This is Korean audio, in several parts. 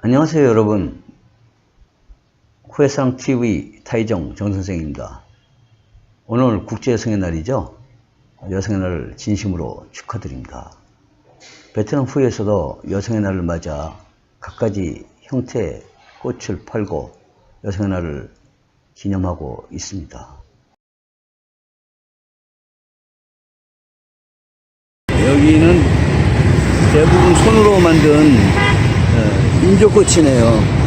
안녕하세요 여러분. 후회상TV 타이정 정선생입니다. 오늘 국제여성의 날이죠? 여성의 날을 진심으로 축하드립니다. 베트남 후에서도 여성의 날을 맞아 갖가지 형태의 꽃을 팔고 여성의 날을 기념하고 있습니다. 여기는 대부분 손으로 만든 어, 인조꽃이네요.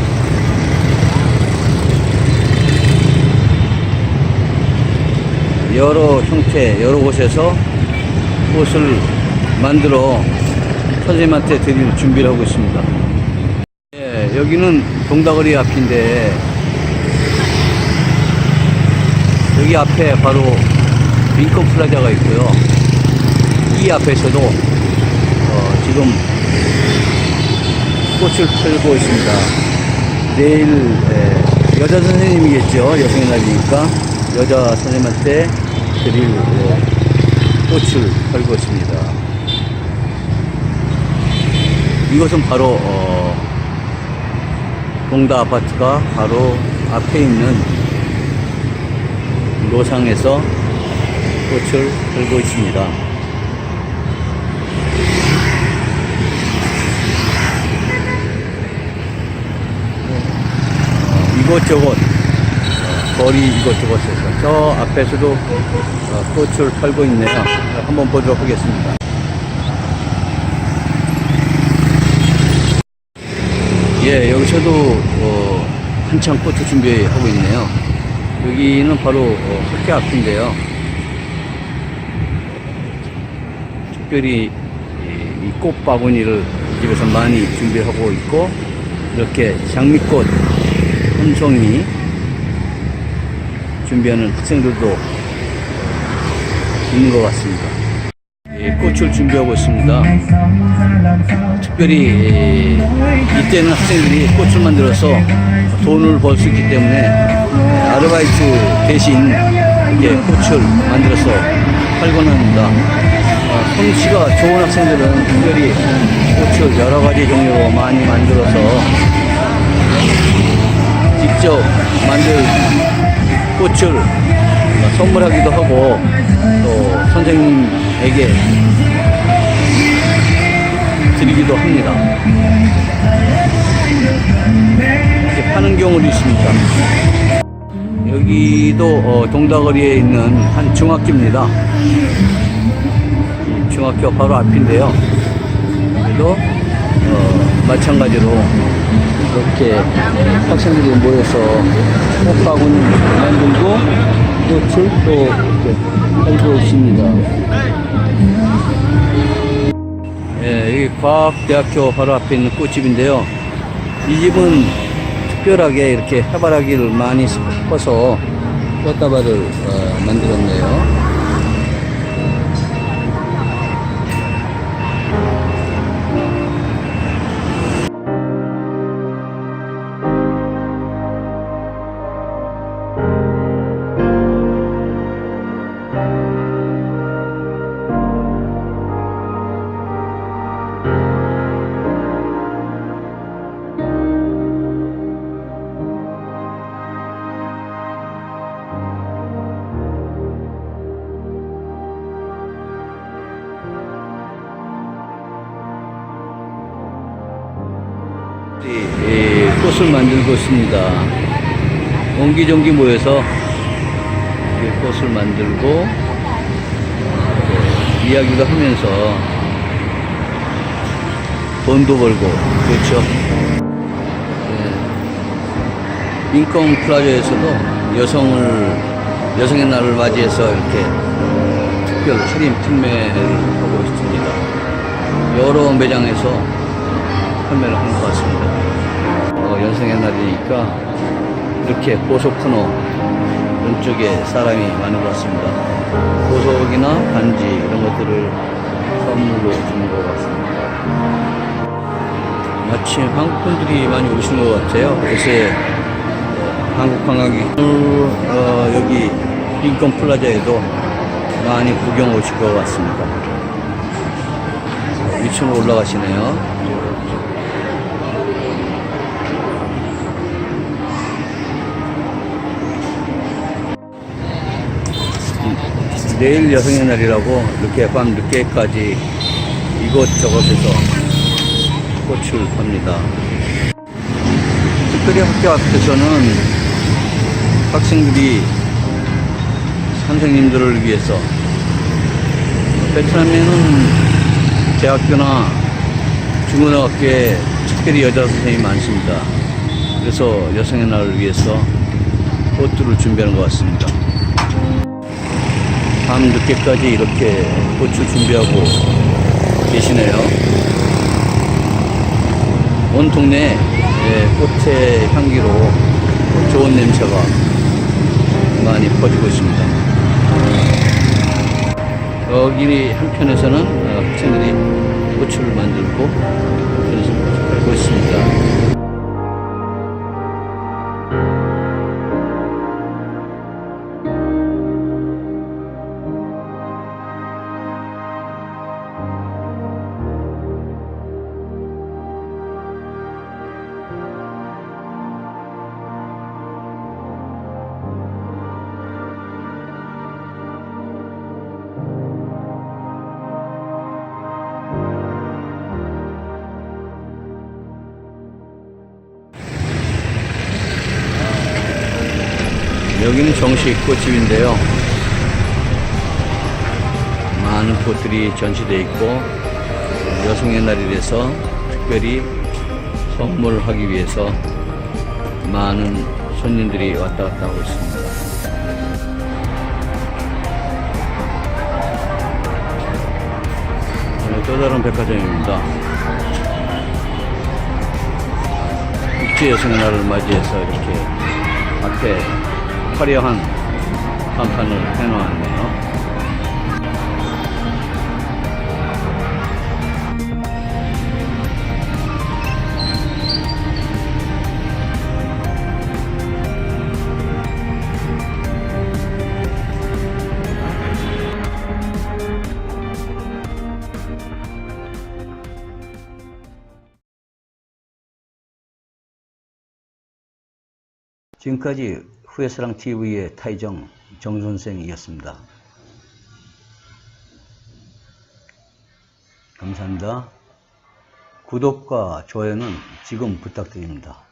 여러 형태, 여러 곳에서 꽃을 만들어 선생님한테 드릴 준비를 하고 있습니다. 예, 여기는 동다거리 앞인데 여기 앞에 바로 링컨 플라자가 있고요. 이 앞에서도 어, 지금 꽃을 펴고 있습니다. 내일 에, 여자 선생님이겠죠. 여성의 날이니까 여자 선생님한테 드릴 에, 꽃을 펴고 있습니다. 이것은 바로 어, 동다 아파트가 바로 앞에 있는 노상에서 꽃을 들고 있습니다. 이곳저곳 어, 거리 이곳저곳에서 저 앞에서도 어, 꽃을 팔고 있네요. 한번 보도록 하겠습니다. 예, 여기서도 어, 한창 꽃을 준비하고 있네요. 여기는 바로 어, 학교 앞인데요. 특별히 이, 이 꽃바구니를 이 집에서 많이 준비하고 있고 이렇게 장미꽃 한 송이 준비하는 학생들도 있는 것 같습니다. 예, 꽃을 준비하고 있습니다. 특별히 예, 이때는 학생들이 꽃을 만들어서 돈을 벌 수 있기 때문에 예, 아르바이트 대신 이게 꽃을 만들어서 팔곤 합니다. 어, 솜씨가 좋은 학생들은 특별히 꽃을 여러 가지 종류로 많이 만들어서 직접 만든 꽃을 선물하기도 하고 또 선생님에게 드리기도 합니다. 이렇게 파는 경우도 있습니다. 여기도 어, 동다거리에 있는 한 중학교입니다. 이 중학교 바로 앞인데요. 그래도 어, 마찬가지로 이렇게 학생들이 모여서 꽃바구니 만들고 또 이렇게 팔고 있습니다. 예, 여기 과학대학교 바로 앞에 있는 꽃집인데요. 이 집은 특별하게 이렇게 해바라기를 많이 섞어서 꽃다발을 어, 만들었네요. 꽃을 만들고 있습니다. 옹기종기 모여서 이 꽃을 만들고 또 이야기도 하면서 돈도 벌고 그렇죠. 예. 링컨 플라자에서도 여성을 여성의 날을 맞이해서 이렇게 특별 할인 판매를 하고 있습니다. 여러 매장에서 판매를 하는 것 같습니다. 어, 연성의 날이니까 이렇게 보석 코너 왼쪽에 사람이 많은 것 같습니다. 보석이나 반지 이런 것들을 선물로 주는 것 같습니다. 마침 한국 분들이 많이 오신 것 같아요. 요새 어, 한국 관광객 어, 여기 링컨 플라자에도 많이 구경 오실 것 같습니다. 2층으로 올라가시네요. 내일 여성의 날이라고 늦게 밤 늦게까지 이곳저곳에서 꽃을 팝니다. 특별히 학교 앞에서는 학생들이 선생님들을 위해서 베트남에는 대학교나 중고등학교에 특별히 여자 선생님이 많습니다. 그래서 여성의 날을 위해서 꽃들을 준비하는 것 같습니다. 밤 늦게까지 이렇게 꽃을 준비하고 계시네요. 온 동네에 예, 꽃의 향기로 좋은 냄새가 많이 퍼지고 있습니다. 여기 한편에서는 어, 학생들이 꽃을 만들고 한편에서 팔고 있습니다. 여기는 정식 꽃집인데요. 많은 꽃들이 전시되어 있고 여성의 날이라서 특별히 선물하기 위해서 많은 손님들이 왔다 갔다 하고 있습니다. 네, 또 다른 백화점입니다. 국제 여성의 날을 맞이해서 이렇게 앞에 화려한 간판을 해놓았네요. 지금까지 후예사랑 TV의 타이정 정선생이었습니다. 감사합니다. 구독과 좋아요는 지금 부탁드립니다.